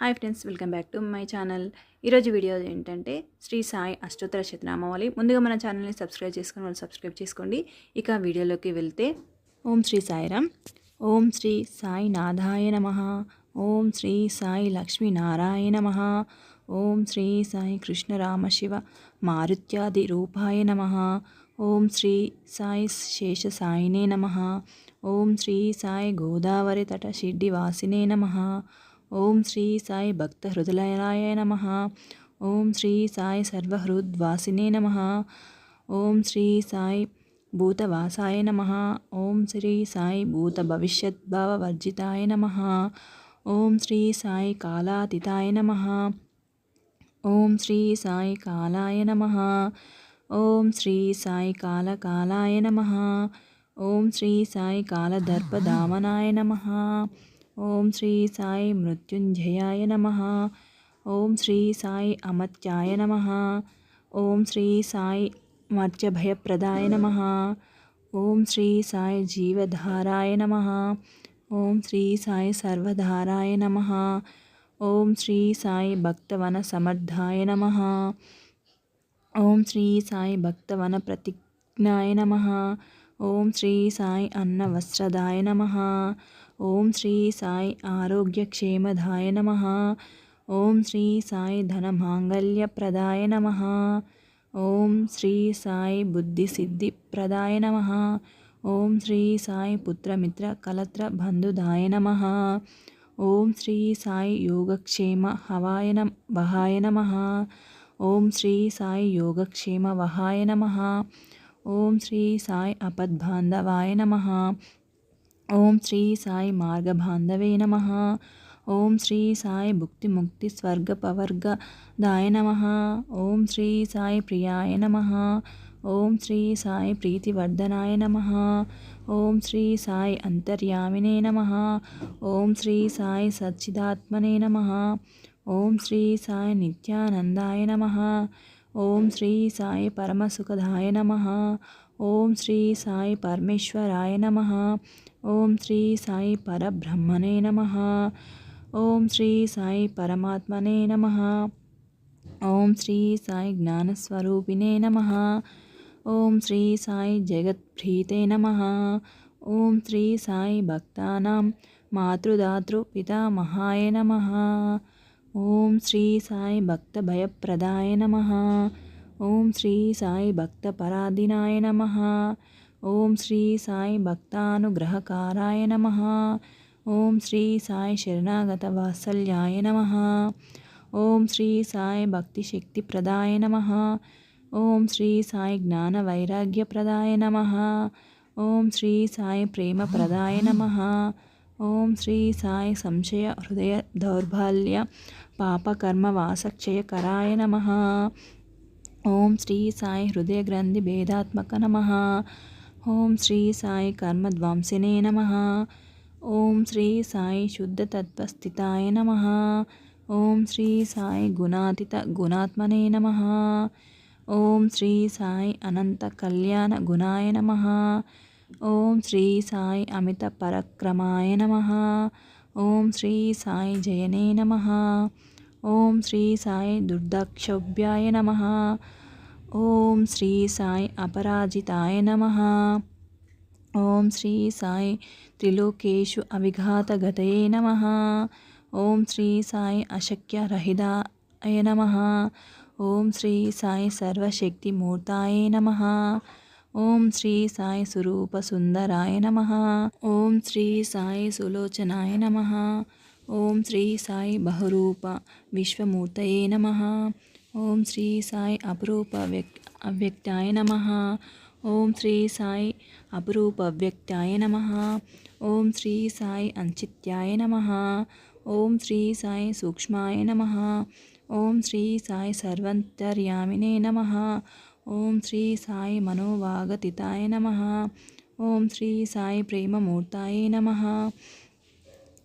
Hi friends welcome back to my channel. ఈరోజు video ఏంటంటే శ్రీ సాయి అష్టోత్తర శతనామావళి. ముందుగా మన ఛానల్ని సబ్స్క్రైబ్ చేసుకుని వాళ్ళు సబ్స్క్రైబ్ చేసుకోండి. ఇక వీడియోలోకి వెళ్తే ఓం శ్రీ సాయిరామ్ ఓం శ్రీ సాయి నాథాయ నమ. ఓం శ్రీ సాయి లక్ష్మీనారాయణ నమ. ఓం శ్రీ సాయి కృష్ణ రామ శివ మారుత్యాది రూపాయ నమ. ఓం శ్రీ సాయి శేష సాయినే నమ. ఓం శ్రీ సాయి గోదావరి తట షిడ్డివాసినే నమ. ఓం శ్రీ సాయి భక్త హృదయాయ నమ. ఓం శ్రీ సాయి సర్వహృద్వాసినే నమ. ఓం శ్రీ సాయి భూతవాసాయ నమ. ఓం శ్రీ సాయి భూత భవిష్యద్భావవర్జితాయ నమ. ఓం శ్రీ సాయి కాలాతీతాయ నమ. ఓం శ్రీ సాయి కాలాయ నమ. ఓం శ్రీ సాయి కాలకాలాయ నమ. ఓం శ్రీ సాయి కాలదర్పదామనాయ నమ. ఓం శ్రీ సాయి మృత్యుంజయాయ నమ ఓం శ్రీ సాయి అమత్యాయ నమ ఓం శ్రీ సాయి మర్త్యభయప్రదాయ నమ ఓం శ్రీ సాయి జీవధారాయ నమ ఓం శ్రీ సాయి సర్వధారాయ నమ ఓం శ్రీ సాయి భక్తవన సమర్థాయ నమ ఓం శ్రీ సాయి భక్తవన ప్రతిజ్ఞాయ నమ ఓం శ్రీ సాయి అన్న వస్త్రదాయ నమ. ఓం శ్రీ సాయి ఆరోగ్యక్షేమదాయ నమ. ఓం శ్రీ సాయి ధనమాంగల్యప్రదాయ నమ. ఓం శ్రీ సాయి బుద్ధిసిద్ధిప్రదాయ నమ. ఓం శ్రీ సాయి పుత్రమిత్ర కలత్ర బంధుదాయ నమ. ఓం శ్రీ సాయి యోగక్షేమ హవాయ నమ వహాయ నమ. ఓం శ్రీ సాయి యోగక్షేమ వహాయ నమ. ఓం శ్రీ సాయి అపద్బాంధవాయ నమ. ఓం శ్రీ సాయి మార్గబాంధవే నమ. ఓం శ్రీ సాయి భుక్తి ముక్తి స్వర్గ పవర్గ దాయ నమ. ఓం శ్రీ సాయి ప్రియాయ నమ. ఓం శ్రీ సాయి ప్రీతివర్ధనాయ నమ. ఓం శ్రీ సాయి అంతర్యామినే నమ. ఓం శ్రీ సాయి సచ్చిదాత్మనే నమ. ఓం శ్రీ సాయి నిత్యానందాయ నమ. ఓం శ్రీ సాయి పరమసుఖదాయ నమ. ఓం శ్రీ సాయి పరమేశ్వరాయ నమ. ఓం శ్రీ సాయి పరబ్రహ్మణే నమ. ఓం శ్రీ సాయి పరమాత్మనే నమ. ఓం శ్రీ సాయి జ్ఞానస్వరూపిణే నమ. ఓం శ్రీ సాయి జగత్ప్రీతే నమ. ఓం శ్రీ సాయి భక్తానాం మాతృదాతృ పితామహాయ నమ. ఓం శ్రీ సాయి భక్త భయప్రదాయ నమ. ఓం శ్రీ సాయి భక్త పరాధినాయ నమ. ఓం శ్రీ సాయి భక్తానుగ్రహకారాయ నమ. ఓం శ్రీ సాయి శరణాగత వాత్సల్యాయ నమ. ఓం శ్రీ సాయి భక్తి శక్తి ప్రదాయ నమ. ఓం శ్రీ సాయి జ్ఞాన వైరాగ్య ప్రదాయ నమ. ఓం శ్రీ సాయి ప్రేమ ప్రదాయ నమ. ఓం శ్రీ సాయి సంశయ హృదయ దౌర్బల్య పాపకర్మ వాసక్షయకరాయ నమ. ఓం శ్రీ సాయి హృదయ గ్రంథి భేదాత్మక నమ. ఓం శ్రీ సాయి కర్మధ్వంసినే నమ. ఓం శ్రీ సాయి శుద్ధతత్వస్థితాయ నమ. ఓం శ్రీ సాయి గుణాతీత గుణాత్మనే నమ. ఓం శ్రీ సాయి అనంత కళ్యాణ గుణాయ నమ. ఓం శ్రీ సాయి అమిత పరక్రమాయ నమ. ఓం శ్రీ సాయి జయనే నమ. ఓం శ్రీ సాయి దుర్దక్షభ్యాయ నమ. ఓం శ్రీ సాయి అపరాజితాయ నమ. ఓం శ్రీ సాయి త్రిలోకేషు అవిఘాతగతయే నమ. ఓం శ్రీ సాయి అశక్యరహితాయ నమ. ఓం శ్రీ సాయి సర్వశక్తిమూర్తాయ నమ. ఓం శ్రీ సాయి స్వరూప సుందరాయ నమ. ఓం శ్రీ సాయి సులోచనాయ నమ. ఓం శ్రీ సాయి బహురూప విశ్వమూర్తయే నమ. ఓం శ్రీ సాయి అపురూప వ్యక్ అవ్యక్తాయ నమ. ఓం శ్రీ సాయి అపురూప అవ్యక్తాయ నమ. ఓం శ్రీ సాయి అంచిత్యాయ నమ. ఓం శ్రీ సాయి సూక్ష్మాయ నమ. ఓం శ్రీ సాయి సర్వంతర్యామినే నమ. ఓం శ్రీ సాయి మనోవాగతితాయ నమ. ఓం శ్రీ సాయి ప్రేమమూర్తాయ నమ.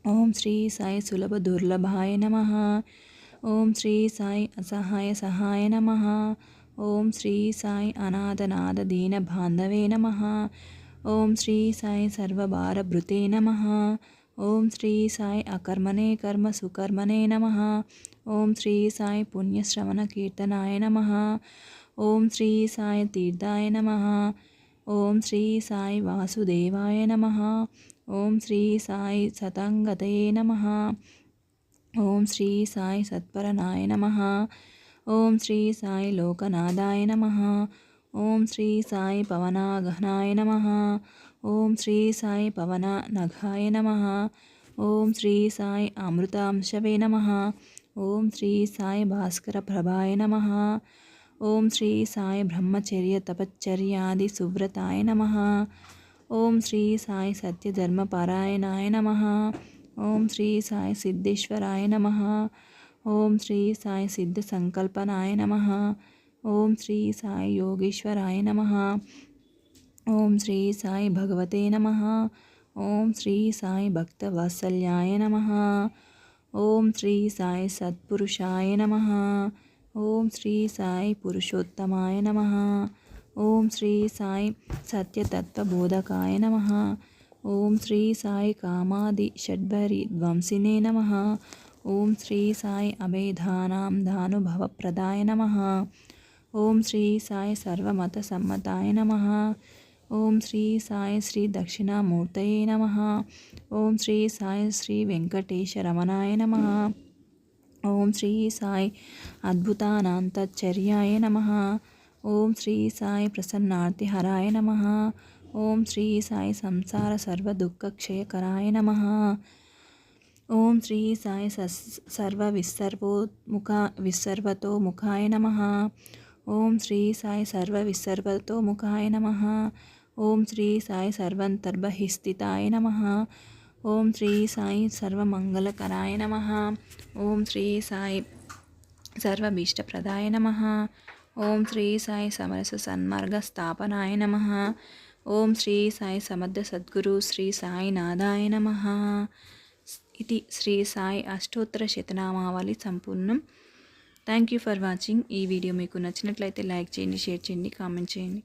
ఓం శ్రీ సాయి సులభ దుర్లభాయ నమ. ఓం శ్రీ సాయి అసహాయ సహాయ నమ. ఓం శ్రీ సాయి అనాథనాథ దీన బాంధవే నమ. ఓం శ్రీ సాయి సర్వభారభృతే నమ. ఓం శ్రీ సాయి అకర్మణే కర్మ సుకర్మణే నమ. ఓం శ్రీ సాయి పుణ్యశ్రవణ కీర్తనాయ నమ. ఓం శ్రీ సాయి తీర్థాయ నమ. ఓం శ్రీ సాయి వాసుదేవాయ నమ. ఓం శ్రీ సాయి సతంగతయే నమ. ఓం శ్రీ సాయి సత్పరనాయ నమ. ఓం శ్రీ సాయి లోకనాథాయ నమ. ఓం శ్రీ సాయి పవనాగహనాయ నమ. ఓం శ్రీ సాయి పవన నఘాయ నమ. ఓం శ్రీ సాయి అమృతాంశవే నమ. ఓం శ్రీ సాయి భాస్కర ప్రభాయ నమ. ఓం శ్రీ సాయి బ్రహ్మచర్య తపశ్చర్యాది సువ్రతాయ నమ. ఓం శ్రీ సాయి సత్యధర్మపరాయణాయ నమ. ఓం శ్రీ సాయి సిద్ధేశ్వరాయ నమ. ఓం శ్రీ సాయి సిద్ధ సంకల్పనాయ నమ. ఓం శ్రీ సాయి యోగేశ్వరాయ నమ. ఓం శ్రీ సాయి భగవతే నమ. ఓం శ్రీ సాయి భక్తవాత్సల్యాయ నమ. ఓం శ్రీ సాయి సత్పురుషాయ నమ. ఓం శ్రీ సాయి పురుషోత్తమాయ నమ. ఓం శ్రీ సాయి సత్యతత్వబోధకాయ నమ. ఓం శ్రీ సాయి కామాది షడ్భరి ధ్వంసినే నమ. ఓం శ్రీ సాయి అభేధానాం దానుభవప్రదాయ నమ. ఓం శ్రీ సాయి సర్వమత సమ్మతాయ నమ. ఓం శ్రీ సాయి శ్రీ దక్షిణామూర్తయే నమ. ఓం శ్రీ సాయి శ్రీ వెంకటేశ రమణాయ నమ. ఓం శ్రీ సాయి అద్భుతానాంతచర్యాయ నమ. ఓం శ్రీ సాయి ప్రసన్నార్తిహరాయ నమ. ఓం శ్రీ సాయి సంసార సర్వ సర్వదుఃఖక్షయకరాయ నమ. ఓం శ్రీ సాయి సస్ సర్వ విసర్వోముఖ విసర్వతో ముఖాయ నమ. ఓం శ్రీ సాయి సర్వ విసర్వతో ముఖాయ నమ. ఓం శ్రీ సాయి సర్వంతర్బహిస్థితాయ నమ. ఓం శ్రీ సాయి సర్వమంగళకరాయ నమ. ఓం శ్రీ సాయి సర్వభీష్టప్రదాయ నమ. ఓం శ్రీ సాయి సమరస సన్మార్గ స్థాపనాయ నమ. ఓం శ్రీ సాయి సమర్థ సద్గురు శ్రీ సాయినాథాయ నమ. ఇది శ్రీ సాయి అష్టోత్తర శతనామావళి సంపూర్ణం. థ్యాంక్ యూ ఫర్ వాచింగ్ ఈ వీడియో మీకు నచ్చినట్లయితే లైక్ చేయండి షేర్ చేయండి కామెంట్ చేయండి.